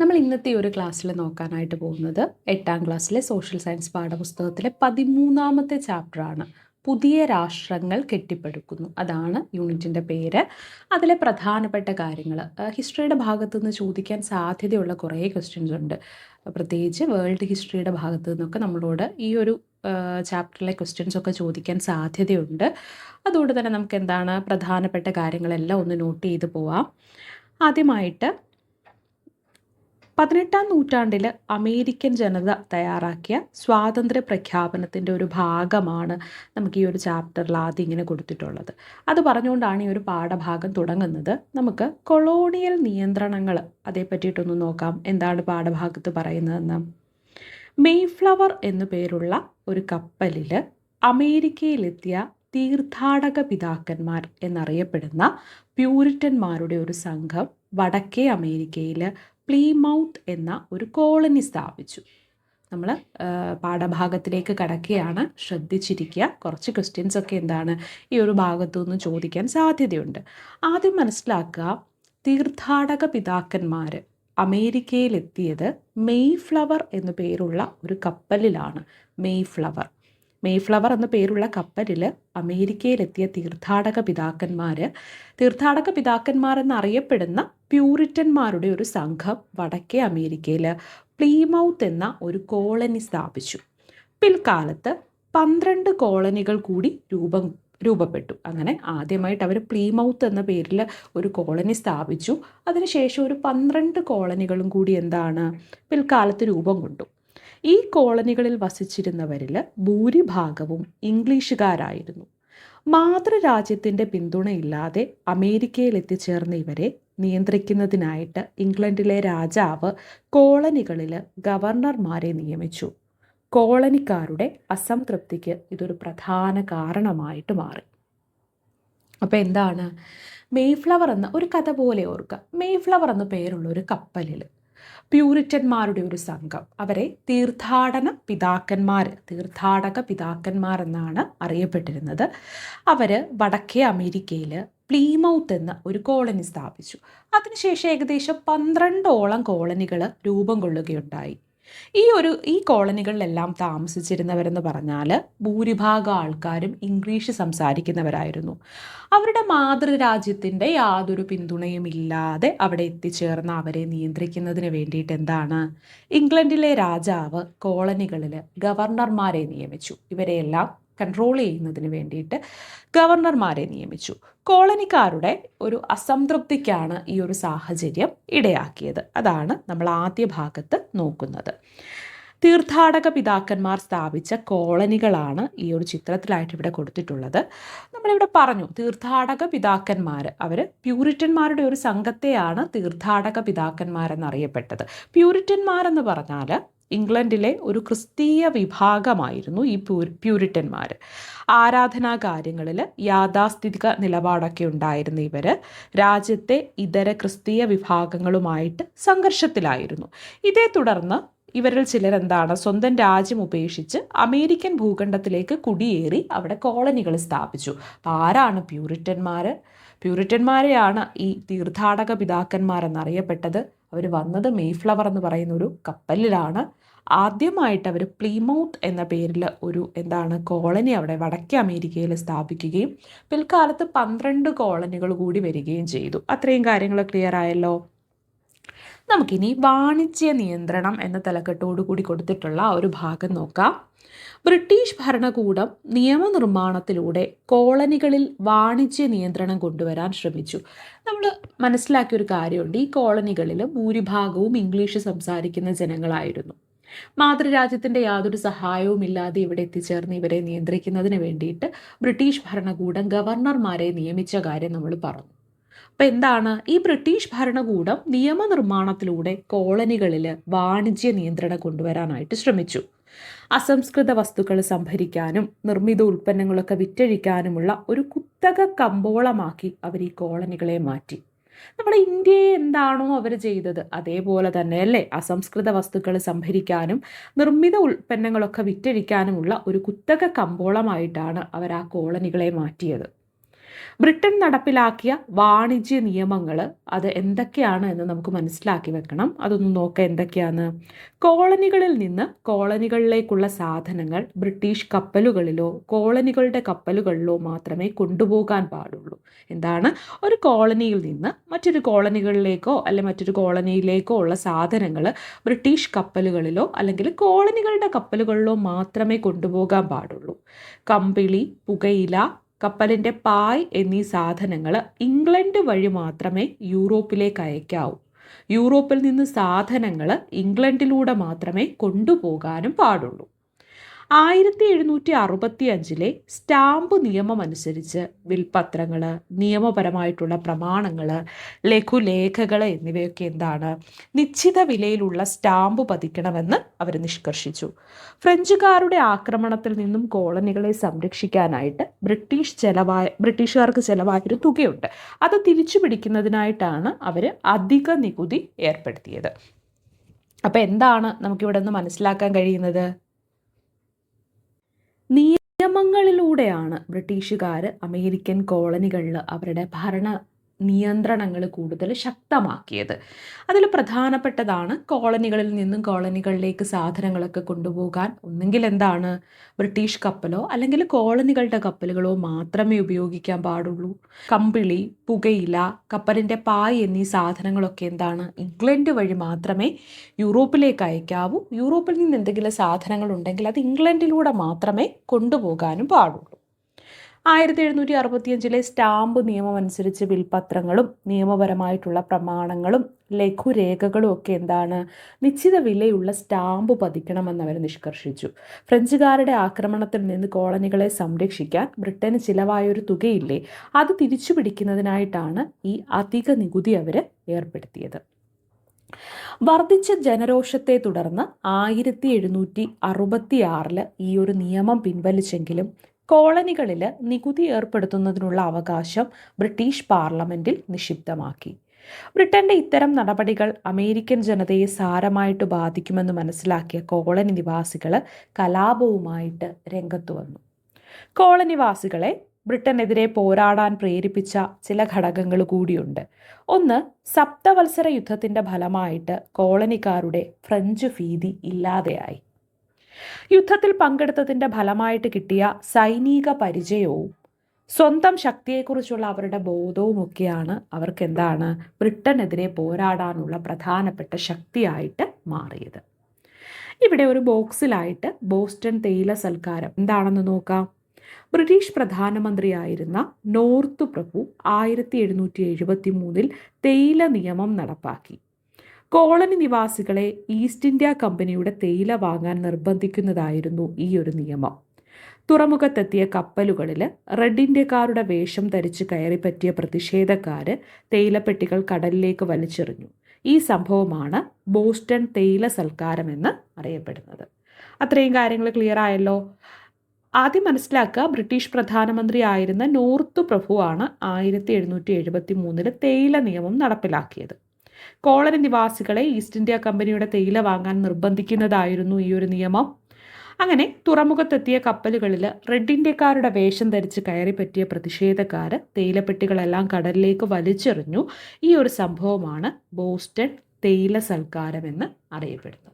നമ്മൾ ഇന്നത്തെ ഒരു ക്ലാസ്സിൽ നോക്കാനായിട്ട് പോകുന്നത് എട്ടാം ക്ലാസ്സിലെ സോഷ്യൽ സയൻസ് പാഠപുസ്തകത്തിലെ പതിമൂന്നാമത്തെ ചാപ്റ്ററാണ് പുതിയ രാഷ്ട്രങ്ങൾ കെട്ടിപ്പടുക്കുന്നു. അതാണ് യൂണിറ്റിന്റെ പേര്. അതിലെ പ്രധാനപ്പെട്ട കാര്യങ്ങൾ. ഹിസ്റ്ററിയുടെ ഭാഗത്തു നിന്ന് ചോദിക്കാൻ സാധ്യതയുള്ള കുറേ ക്വസ്റ്റ്യൻസ് ഉണ്ട്. പ്രത്യേകിച്ച് വേൾഡ് ഹിസ്റ്ററിയുടെ ഭാഗത്തു നിന്നൊക്കെ നമ്മളോട് ഈ ഒരു ചാപ്റ്ററിലെ ക്വസ്റ്റ്യൻസ് ഒക്കെ ചോദിക്കാൻ സാധ്യതയുണ്ട്. അതുകൊണ്ട് തന്നെ നമുക്ക് എന്താണ് പ്രധാനപ്പെട്ട കാര്യങ്ങളെല്ലാം ഒന്ന് നോട്ട് ചെയ്ത് പോവാം. ആദ്യമായിട്ട് പതിനെട്ടാം നൂറ്റാണ്ടിൽ അമേരിക്കൻ ജനത തയ്യാറാക്കിയ സ്വാതന്ത്ര്യ പ്രഖ്യാപനത്തിന്റെ ഒരു ഭാഗമാണ് നമുക്ക് ഈ ഒരു ചാപ്റ്ററിൽ ആദ്യം ഇങ്ങനെ കൊടുത്തിട്ടുള്ളത്. അത് പറഞ്ഞുകൊണ്ടാണ് ഈ ഒരു പാഠഭാഗം തുടങ്ങുന്നത്. നമുക്ക് കൊളോണിയൽ നിയന്ത്രണങ്ങൾ അതേ പറ്റിയിട്ടൊന്ന് നോക്കാം. എന്താണ് പാഠഭാഗത്ത് പറയുന്നതെന്ന്. മെയ്ഫ്ലവർ എന്നു പേരുള്ള ഒരു കപ്പലിൽ അമേരിക്കയിലെത്തിയ തീർത്ഥാടക പിതാക്കന്മാർ എന്നറിയപ്പെടുന്ന പ്യൂരിറ്റന്മാരുടെ ഒരു സംഘം വടക്കേ അമേരിക്കയിൽ പ്ലീമൗത്ത് എന്ന ഒരു കോളനി സ്ഥാപിച്ചു. നമ്മൾ പാഠഭാഗത്തിലേക്ക് കടക്കുകയാണ്. ശ്രദ്ധിച്ചിരിക്കുക. കുറച്ച് ക്വസ്റ്റ്യൻസ് ഒക്കെ എന്താണ് ഈ ഒരു ഭാഗത്തു നിന്ന് ചോദിക്കാൻ സാധ്യതയുണ്ട്. ആദ്യം മനസ്സിലാക്കുക തീർത്ഥാടക പിതാക്കന്മാർ അമേരിക്കയിലെത്തിയത് മെയ് ഫ്ലവർ എന്നു പേരുള്ള ഒരു കപ്പലിലാണ്. മെയ് ഫ്ലവർ മെയ് ഫ്ലവർ എന്ന പേരുള്ള കപ്പലിൽ അമേരിക്കയിലെത്തിയ തീർത്ഥാടക പിതാക്കന്മാർ തീർത്ഥാടക പിതാക്കന്മാർ എന്നറിയപ്പെടുന്ന പ്യൂരിറ്റന്മാരുടെ ഒരു സംഘം വടക്കേ അമേരിക്കയിൽ പ്ലീമൗത്ത് എന്ന ഒരു കോളനി സ്ഥാപിച്ചു. പിൽക്കാലത്ത് പന്ത്രണ്ട് കോളനികൾ കൂടി രൂപം രൂപപ്പെട്ടു. അങ്ങനെ ആദ്യമായിട്ട് അവർ പ്ലീമൗത്ത് എന്ന പേരിൽ ഒരു കോളനി സ്ഥാപിച്ചു. അതിനുശേഷം ഒരു പന്ത്രണ്ട് കോളനികളും കൂടി എന്താണ്? പിൽക്കാലത്ത് രൂപം കൊണ്ടു. ഈ കോളനികളിൽ വസിച്ചിരുന്നവരിൽ ഭൂരിഭാഗവും ഇംഗ്ലീഷുകാരായിരുന്നു. മാതൃരാജ്യത്തിന്റെ പിന്തുണയില്ലാതെ അമേരിക്കയിൽ എത്തിച്ചേർന്ന ഇവരെ നിയന്ത്രിക്കുന്നതിനായിട്ട് ഇംഗ്ലണ്ടിലെ രാജാവ് കോളനികളിൽ ഗവർണർമാരെ നിയമിച്ചു. കോളനിക്കാരുടെ അസംതൃപ്തിക്ക് ഇതൊരു പ്രധാന കാരണമായിട്ട് മാറി. അപ്പോൾ എന്താണ്? മെയ്ഫ്ലവർ എന്ന ഒരു കഥ പോലെ ഓർക്കുക. മെയ്ഫ്ലവർ എന്ന പേരുള്ള ഒരു കപ്പലിൽ പ്യൂരിറ്റന്മാരുടെ ഒരു സംഘം. അവരെ തീർത്ഥാടന പിതാക്കന്മാർ തീർത്ഥാടക പിതാക്കന്മാർ എന്നാണ് അറിയപ്പെട്ടിരുന്നത്. അവർ വടക്കേ അമേരിക്കയിൽ പ്ലീമൗത്ത് എന്ന ഒരു കോളനി സ്ഥാപിച്ചു. അതിനുശേഷം ഏകദേശം പന്ത്രണ്ടോളം കോളനികൾ രൂപം കൊള്ളുകയുണ്ടായി. ഈ ഒരു ഈ കോളനികളിലെല്ലാം താമസിച്ചിരുന്നവരെന്ന് പറഞ്ഞാൽ ഭൂരിഭാഗം ആൾക്കാരും ഇംഗ്ലീഷ് സംസാരിക്കുന്നവരായിരുന്നു. അവരുടെ മാതൃരാജ്യത്തിന്റെ യാതൊരു പിന്തുണയും ഇല്ലാതെ അവിടെ എത്തിച്ചേർന്ന അവരെ നിയന്ത്രിക്കുന്നതിന് വേണ്ടിയിട്ട് എന്താണ്? ഇംഗ്ലണ്ടിലെ രാജാവ് കോളനികളിൽ ഗവർണർമാരെ നിയമിച്ചു. ഇവരെയെല്ലാം കൺട്രോൾ ചെയ്യുന്നതിന് വേണ്ടിയിട്ട് ഗവർണർമാരെ നിയമിച്ചു. കോളനിക്കാരുടെ ഒരു അസംതൃപ്തിക്കാണ് ഈ ഒരു സാഹചര്യം ഇടയാക്കിയത്. അതാണ് നമ്മൾ ആദ്യ ഭാഗത്ത് നോക്കുന്നത്. തീർത്ഥാടക പിതാക്കന്മാർ സ്ഥാപിച്ച കോളനികളാണ് ഈ ഒരു ചിത്രത്തിലായിട്ട് ഇവിടെ കൊടുത്തിട്ടുള്ളത്. നമ്മളിവിടെ പറഞ്ഞു തീർത്ഥാടക പിതാക്കന്മാർ അവർ പ്യൂരിറ്റന്മാരുടെ ഒരു സംഘത്തെയാണ് തീർത്ഥാടക പിതാക്കന്മാരെന്നറിയപ്പെട്ടത്. പ്യൂരിറ്റന്മാരെന്ന് പറഞ്ഞാൽ ഇംഗ്ലണ്ടിലെ ഒരു ക്രിസ്തീയ വിഭാഗമായിരുന്നു ഈ പ്യൂരിറ്റന്മാർ ആരാധനാ കാര്യങ്ങളിൽ യാഥാസ്ഥിതിക നിലപാടൊക്കെ ഉണ്ടായിരുന്ന ഇവർ രാജ്യത്തെ ഇതര ക്രിസ്തീയ വിഭാഗങ്ങളുമായിട്ട് സംഘർഷത്തിലായിരുന്നു. ഇതേ തുടർന്ന് ഇവരിൽ ചിലരെന്താണ് സ്വന്തം രാജ്യം ഉപേക്ഷിച്ച് അമേരിക്കൻ ഭൂഖണ്ഡത്തിലേക്ക് കുടിയേറി അവിടെ കോളനികൾ സ്ഥാപിച്ചു. അപ്പം ആരാണ് പ്യൂരിറ്റന്മാർ പ്യൂരിറ്റന്മാരെയാണ് ഈ തീർത്ഥാടക പിതാക്കന്മാർ എന്നറിയപ്പെട്ടത് അവർ വന്നത് മെയ്ഫ്ലവർ എന്ന് പറയുന്ന ഒരു കപ്പലിലാണ്. ആദ്യമായിട്ട് അവർ പ്ലീമൗത്ത് എന്ന പേരിൽ ഒരു എന്താണ് കോളനി അവിടെ വടക്കേ അമേരിക്കയിൽ സ്ഥാപിക്കുകയും പിൽക്കാലത്ത് പന്ത്രണ്ട് കോളനികൾ കൂടി വരികയും ചെയ്തു. അത്രയും കാര്യങ്ങൾ ക്ലിയർ ആയല്ലോ? നമുക്കിനി വാണിജ്യ നിയന്ത്രണം എന്ന തലക്കെട്ടോടു കൂടി കൊടുത്തിട്ടുള്ള ഒരു ഭാഗം നോക്കാം. ബ്രിട്ടീഷ് ഭരണകൂടം നിയമനിർമ്മാണത്തിലൂടെ കോളനികളിൽ വാണിജ്യ നിയന്ത്രണം കൊണ്ടുവരാൻ ശ്രമിച്ചു. നമ്മൾ മനസ്സിലാക്കിയ ഒരു കാര്യമുണ്ട്. ഈ കോളനികളിൽ ഭൂരിഭാഗവും ഇംഗ്ലീഷ് സംസാരിക്കുന്ന ജനങ്ങളായിരുന്നു. മാതൃരാജ്യത്തിന്റെ യാതൊരു സഹായവും ഇല്ലാതെ ഇവിടെ എത്തിച്ചേർന്ന് ഇവരെ നിയന്ത്രിക്കുന്നതിന് വേണ്ടിയിട്ട് ബ്രിട്ടീഷ് ഭരണകൂടം ഗവർണർമാരെ നിയമിച്ച കാര്യം നമ്മൾ പറഞ്ഞു. അപ്പം എന്താണ്? ഈ ബ്രിട്ടീഷ് ഭരണകൂടം നിയമനിർമ്മാണത്തിലൂടെ കോളനികളിൽ വാണിജ്യ നിയന്ത്രണം കൊണ്ടുവരാനായിട്ട് ശ്രമിച്ചു. അസംസ്കൃത വസ്തുക്കൾ സംഭരിക്കാനും നിർമ്മിത ഉൽപ്പന്നങ്ങളൊക്കെ വിറ്റഴിക്കാനുമുള്ള ഒരു കുത്തക കമ്പോളമാക്കി അവർ ഈ കോളനികളെ മാറ്റി. നമ്മുടെ ഇന്ത്യയെ എന്താണോ അവർ ചെയ്തത് അതേപോലെ തന്നെ അസംസ്കൃത വസ്തുക്കൾ സംഭരിക്കാനും നിർമ്മിത ഉൽപ്പന്നങ്ങളൊക്കെ വിറ്റഴിക്കാനുമുള്ള ഒരു കുത്തക കമ്പോളമായിട്ടാണ് അവർ ആ കോളനികളെ മാറ്റിയത്. ബ്രിട്ടൻ നടപ്പിലാക്കിയ വാണിജ്യ നിയമങ്ങൾ അത് എന്തൊക്കെയാണ് എന്ന് നമുക്ക് മനസ്സിലാക്കി വെക്കണം. അതൊന്ന് നോക്കാം എന്തൊക്കെയാണ്. കോളനികളിൽ നിന്ന് കോളനികളിലേക്കുള്ള സാധനങ്ങൾ ബ്രിട്ടീഷ് കപ്പലുകളിലോ കോളനികളുടെ കപ്പലുകളിലോ മാത്രമേ കൊണ്ടുപോകാൻ പാടുള്ളൂ. എന്താണ്? ഒരു കോളനിയിൽ നിന്ന് മറ്റൊരു കോളനികളിലേക്കോ അല്ലെ മറ്റൊരു കോളനിയിലേക്കോ ഉള്ള സാധനങ്ങൾ ബ്രിട്ടീഷ് കപ്പലുകളിലോ അല്ലെങ്കിൽ കോളനികളുടെ കപ്പലുകളിലോ മാത്രമേ കൊണ്ടുപോകാൻ പാടുള്ളൂ. കമ്പിളി പുകയില കപ്പലിന്റെ പായ് എന്നീ സാധനങ്ങൾ ഇംഗ്ലണ്ട് വഴി മാത്രമേ യൂറോപ്പിലേക്ക് അയക്കാവൂ. യൂറോപ്പിൽ നിന്ന് സാധനങ്ങൾ ഇംഗ്ലണ്ടിലൂടെ മാത്രമേ കൊണ്ടുപോകാനും പാടുള്ളൂ. ആയിരത്തി എഴുന്നൂറ്റി അറുപത്തി അഞ്ചിലെ സ്റ്റാമ്പ് നിയമം അനുസരിച്ച് വിൽപത്രങ്ങൾ നിയമപരമായിട്ടുള്ള പ്രമാണങ്ങൾ ലഘുലേഖകൾ എന്നിവയൊക്കെ എന്താണ് നിശ്ചിത വിലയിലുള്ള സ്റ്റാമ്പ് പതിക്കണമെന്ന് അവർ നിഷ്കർഷിച്ചു. ഫ്രഞ്ചുകാരുടെ ആക്രമണത്തിൽ നിന്നും കോളനികളെ സംരക്ഷിക്കാനായിട്ട് ബ്രിട്ടീഷ് ചെലവായ ബ്രിട്ടീഷുകാർക്ക് ചെലവായൊരു തുകയുണ്ട്. അത് തിരിച്ചു പിടിക്കുന്നതിനായിട്ടാണ് അവർ അധിക നികുതി ഏർപ്പെടുത്തിയത്. അപ്പോൾ എന്താണ് നമുക്കിവിടെ നിന്ന് മനസ്സിലാക്കാൻ കഴിയുന്നത്? നിയമങ്ങളിലൂടെയാണ് ബ്രിട്ടീഷുകാർ അമേരിക്കൻ കോളനികളിൽ അവരുടെ ഭരണ നിയന്ത്രണങ്ങൾ കൂടുതൽ ശക്തമാക്കിയത്. അതിൽ പ്രധാനപ്പെട്ടതാണ് കോളനികളിൽ നിന്നും കോളനികളിലേക്ക് സാധനങ്ങളൊക്കെ കൊണ്ടുപോകാൻ. ഒന്നെങ്കിൽ എന്താണ്? ബ്രിട്ടീഷ് കപ്പലോ അല്ലെങ്കിൽ കോളനികളുടെ കപ്പലുകളോ മാത്രമേ ഉപയോഗിക്കാൻ പാടുള്ളൂ. കമ്പിളി പുകയില കപ്പലിന്റെ പായ് എന്നീ സാധനങ്ങളൊക്കെ എന്താണ്? ഇംഗ്ലണ്ട് വഴി മാത്രമേ യൂറോപ്പിലേക്ക് അയക്കാവൂ. യൂറോപ്പിൽ നിന്ന് എന്തെങ്കിലും സാധനങ്ങൾ ഉണ്ടെങ്കിൽ അത് ഇംഗ്ലണ്ടിലൂടെ മാത്രമേ കൊണ്ടുപോകാനും പാടുള്ളൂ. ആയിരത്തി എഴുന്നൂറ്റി അറുപത്തിയഞ്ചിലെ സ്റ്റാമ്പ് നിയമം അനുസരിച്ച് വിൽപത്രങ്ങളും നിയമപരമായിട്ടുള്ള പ്രമാണങ്ങളും ലഘുരേഖകളും ഒക്കെ എന്താണ് നിശ്ചിത വിലയുള്ള സ്റ്റാമ്പ് പതിക്കണമെന്ന് അവർ നിഷ്കർഷിച്ചു. ഫ്രഞ്ചുകാരുടെ ആക്രമണത്തിൽ നിന്ന് കോളനികളെ സംരക്ഷിക്കാൻ ബ്രിട്ടന് ചിലവായൊരു തുകയില്ലേ അത് തിരിച്ചു പിടിക്കുന്നതിനായിട്ടാണ് ഈ അധിക നികുതി അവർ ഏർപ്പെടുത്തിയത്. വർദ്ധിച്ച ജനരോഷത്തെ തുടർന്ന് ആയിരത്തി എഴുന്നൂറ്റി അറുപത്തി ആറിൽ ഈ ഒരു നിയമം പിൻവലിച്ചെങ്കിലും കോളനികളിൽ നികുതി ഏർപ്പെടുത്തുന്നതിനുള്ള അവകാശം ബ്രിട്ടീഷ് പാർലമെന്റിൽ നിക്ഷിപ്തമാക്കി. ബ്രിട്ടന്റെ ഇത്തരം നടപടികൾ അമേരിക്കൻ ജനതയെ സാരമായിട്ട് ബാധിക്കുമെന്ന് മനസ്സിലാക്കിയ കോളനി നിവാസികൾ കലാപവുമായിട്ട് രംഗത്തു വന്നു. കോളനിവാസികളെ ബ്രിട്ടനെതിരെ പോരാടാൻ പ്രേരിപ്പിച്ച ചില ഘടകങ്ങൾ കൂടിയുണ്ട്. ഒന്ന് സപ്തവത്സര യുദ്ധത്തിന്റെ ഫലമായിട്ട് കോളനിക്കാരുടെ ഫ്രഞ്ച് ഭീതി ഇല്ലാതെയായി. യുദ്ധത്തിൽ പങ്കെടുത്തതിന്റെ ഫലമായിട്ട് കിട്ടിയ സൈനിക പരിചയവും സ്വന്തം ശക്തിയെക്കുറിച്ചുള്ള അവരുടെ ബോധവുമൊക്കെയാണ് അവർക്ക് എന്താണ് ബ്രിട്ടനെതിരെ പോരാടാനുള്ള പ്രധാനപ്പെട്ട ശക്തിയായിട്ട് മാറിയത്. ഇവിടെ ഒരു ബോക്സിലായിട്ട് ബോസ്റ്റൺ തേയില സൽക്കാരം എന്താണെന്ന് നോക്കാം. ബ്രിട്ടീഷ് പ്രധാനമന്ത്രിയായിരുന്ന നോർത്ത് പ്രഭു ആയിരത്തി എഴുന്നൂറ്റി എഴുപത്തി മൂന്നിൽ തേയില നിയമം നടപ്പാക്കി. കോളനി നിവാസികളെ ഈസ്റ്റ് ഇന്ത്യ കമ്പനിയുടെ തേയില വാങ്ങാൻ നിർബന്ധിക്കുന്നതായിരുന്നു ഈ ഒരു നിയമം. തുറമുഖത്തെത്തിയ കപ്പലുകളിൽ റെഡ് ഇന്ത്യക്കാരുടെ വേഷം ധരിച്ച് കയറിപ്പറ്റിയ പ്രതിഷേധക്കാർ തേയിലപ്പെട്ടികൾ കടലിലേക്ക് വലിച്ചെറിഞ്ഞു. ഈ സംഭവമാണ് ബോസ്റ്റൺ തേയില സൽക്കാരം എന്ന് അറിയപ്പെടുന്നത്. അത്രയും കാര്യങ്ങൾ ക്ലിയർ ആയല്ലോ? ആദ്യം മനസ്സിലാക്കുക ബ്രിട്ടീഷ് പ്രധാനമന്ത്രി ആയിരുന്ന നോർത്ത് പ്രഭുവാണ് ആയിരത്തി എഴുന്നൂറ്റി എഴുപത്തി മൂന്നിൽ തേയില നിയമം നടപ്പിലാക്കിയത്. കോളനി നിവാസികളെ ഈസ്റ്റ് ഇന്ത്യ കമ്പനിയുടെ തേയില വാങ്ങാൻ നിർബന്ധിക്കുന്നതായിരുന്നു ഈ ഒരു നിയമം. അങ്ങനെ തുറമുഖത്തെത്തിയ കപ്പലുകളിൽ റെഡ് ഇന്ത്യക്കാരുടെ വേഷം ധരിച്ച് കയറി പറ്റിയ പ്രതിഷേധക്കാർ തേയിലപ്പെട്ടികളെല്ലാം കടലിലേക്ക് വലിച്ചെറിഞ്ഞു. ഈ ഒരു സംഭവമാണ് ബോസ്റ്റൺ തേയില സൽക്കാരം എന്ന് അറിയപ്പെടുന്നത്.